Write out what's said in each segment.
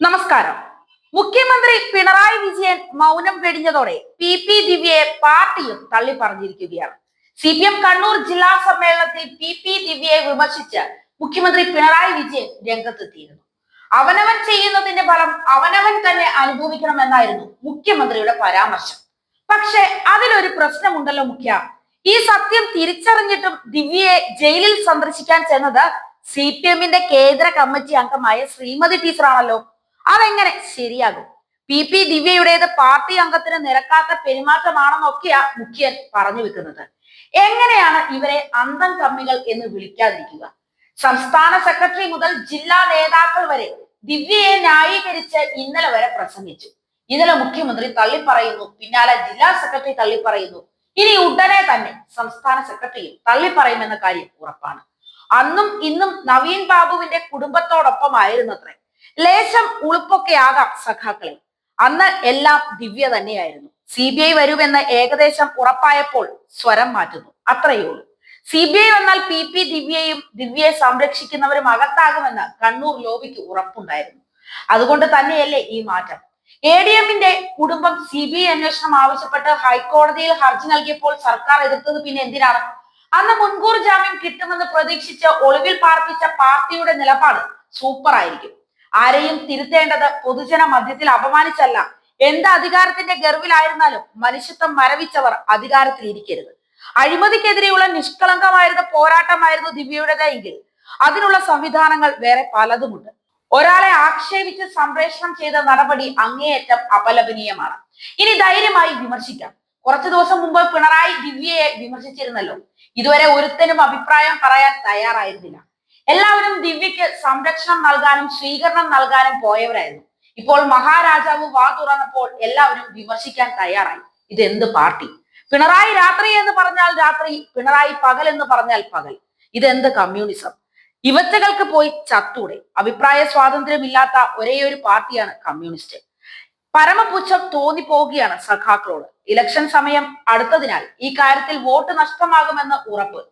നമസ്കാരം. മുഖ്യമന്ത്രി പിണറായി വിജയൻ മൗനം വെടിഞ്ഞതോടെ പി പി ദിവ്യയെ പാർട്ടിയും തള്ളി പറഞ്ഞിരിക്കുകയാണ് സി പി എം കണ്ണൂർ ജില്ലാ സമ്മേളനത്തിൽ പി പി ദിവ്യയെ വിമർശിച്ച് മുഖ്യമന്ത്രി പിണറായി വിജയൻ രംഗത്തെത്തിയിരുന്നു. അവനവൻ ചെയ്യുന്നതിന്റെ ഫലം അവനവൻ തന്നെ അനുഭവിക്കണമെന്നായിരുന്നു മുഖ്യമന്ത്രിയുടെ പരാമർശം. പക്ഷെ അതിലൊരു പ്രശ്നമുണ്ടല്ലോ മുഖ്യ. ഈ സത്യം തിരിച്ചറിഞ്ഞിട്ടും ദിവ്യയെ ജയിലിൽ സന്ദർശിക്കാൻ ചെന്നത് സി പി എമ്മിന്റെ കേന്ദ്ര കമ്മിറ്റി അംഗമായ ശ്രീമതി ടീച്ചറാണല്ലോ അതെങ്ങനെ? ശരിയാകും. പി. പി. ദിവ്യയുടേത് പാർട്ടി അംഗത്തിന് നിരക്കാത്ത പെരുമാറ്റമാണെന്നൊക്കെയാ മുഖ്യൻ പറഞ്ഞു വെക്കുന്നത്. എങ്ങനെയാണ് ഇവരെ അന്തം കമ്മികൾ എന്ന് വിളിക്കാതിരിക്കുക? സംസ്ഥാന സെക്രട്ടറി മുതൽ ജില്ലാ നേതാക്കൾ വരെ ദിവ്യയെ ന്യായീകരിച്ച് ഇന്നലെ വരെ പ്രസംഗിച്ചു. ഇന്നലെ മുഖ്യമന്ത്രി തള്ളിപ്പറയുന്നു പിന്നാലെ ജില്ലാ സെക്രട്ടറി തള്ളിപ്പറയുന്നു. ഇനി ഉടനെ തന്നെ സംസ്ഥാന സെക്രട്ടറിയും തള്ളിപ്പറയുമെന്ന കാര്യം ഉറപ്പാണ്. അന്നും ഇന്നും നവീൻ ബാബുവിന്റെ കുടുംബത്തോടൊപ്പമായിരുന്നത്രേ. ലേശം ഉളുപ്പൊക്കെ ആകാം സഖാക്കളെ. അന്ന് എല്ലാം ദിവ്യ തന്നെയായിരുന്നു. സി ബി ഐ വരുമെന്ന് ഏകദേശം ഉറപ്പായപ്പോൾ സ്വരം മാറ്റുന്നു. അത്രയേ ഉള്ളൂ സി ബി ഐ വന്നാൽ പി പി ദിവ്യയും ദിവ്യയെ സംരക്ഷിക്കുന്നവരും അകത്താകുമെന്ന് കണ്ണൂർ ലോബിക്ക് ഉറപ്പുണ്ടായിരുന്നു. അതുകൊണ്ട് തന്നെയല്ലേ ഈ മാറ്റം. എ ഡി എമ്മിന്റെ കുടുംബം സി ബി ഐ അന്വേഷണം ആവശ്യപ്പെട്ട് ഹൈക്കോടതിയിൽ ഹർജി നൽകിയപ്പോൾ സർക്കാർ എതിർത്തത് പിന്നെ എന്തിനാണ്? അന്ന് മുൻകൂർ ജാമ്യം കിട്ടുമെന്ന് പ്രതീക്ഷിച്ച് ഒളിവിൽ പാർപ്പിച്ച പാർട്ടിയുടെ നിലപാട് സൂപ്പർ ആയിരിക്കും ആരെയും തിരുത്തേണ്ടത് പൊതുജന മധ്യത്തിൽ അപമാനിച്ചല്ല. എന്ത് അധികാരത്തിന്റെ ഗർവിലായിരുന്നാലും മനുഷ്യത്വം മരവിച്ചവർ അധികാരത്തിൽ ഇരിക്കരുത് അഴിമതിക്കെതിരെയുള്ള നിഷ്കളങ്കമായിരുന്ന പോരാട്ടമായിരുന്നു ദിവ്യയുടേതെങ്കിൽ അതിനുള്ള സംവിധാനങ്ങൾ വേറെ പലതുമുണ്ട്. ഒരാളെ ആക്ഷേപിച്ച് സംപ്രേഷണം ചെയ്ത നടപടി അങ്ങേയറ്റം അപലപനീയമാണ്. ഇനി ധൈര്യമായി വിമർശിക്കാം. കുറച്ചു ദിവസം മുമ്പ് പിണറായി ദിവ്യയെ വിമർശിച്ചിരുന്നല്ലോ. ഇതുവരെ ഒരുത്തനും അഭിപ്രായം പറയാൻ തയ്യാറായിരുന്നില്ല. എല്ലാവരും ദിവ്യക്ക് സംരക്ഷണം നൽകാനും സ്വീകരണം നൽകാനും പോയവരായിരുന്നു. ഇപ്പോൾ മഹാരാജാവ് വാ തുറന്നപ്പോൾ എല്ലാവരും വിമർശിക്കാൻ തയ്യാറായി. ഇത് എന്ത് പാർട്ടി? പിണറായി രാത്രി എന്ന് പറഞ്ഞാൽ രാത്രി പിണറായി പകൽ എന്ന് പറഞ്ഞാൽ പകൽ. ഇതെന്ത് കമ്മ്യൂണിസം? ഇവറ്റകൾക്ക് പോയി ചത്തൂടെ. അഭിപ്രായ സ്വാതന്ത്ര്യമില്ലാത്ത ഒരേ ഒരു പാർട്ടിയാണ് കമ്മ്യൂണിസ്റ്റ്. പരമപുച്ഛം തോന്നിപ്പോവുകയാണ് സഖാക്കളോട്. ഇലക്ഷൻ സമയം അടുത്തതിനാൽ ഈ കാര്യത്തിൽ വോട്ട് നഷ്ടമാകുമെന്ന് ഉറപ്പ്.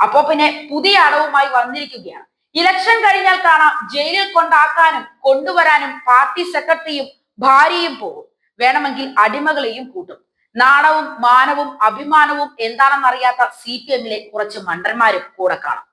അപ്പോ പിന്നെ പുതിയ അടവുമായി വന്നിരിക്കുകയാണ്. ഇലക്ഷൻ കഴിഞ്ഞാൽ കാണാം ജയിലിൽ കൊണ്ടാക്കാനും കൊണ്ടുവരാനും പാർട്ടി സെക്രട്ടറിയും ഭാര്യയും പോകും. വേണമെങ്കിൽ അടിമകളെയും കൂട്ടും. നാണവും മാനവും അഭിമാനവും എന്താണെന്നറിയാത്ത സി പി എമ്മിലെ കുറച്ച് മണ്ടന്മാരും കൂടെ കാണാം.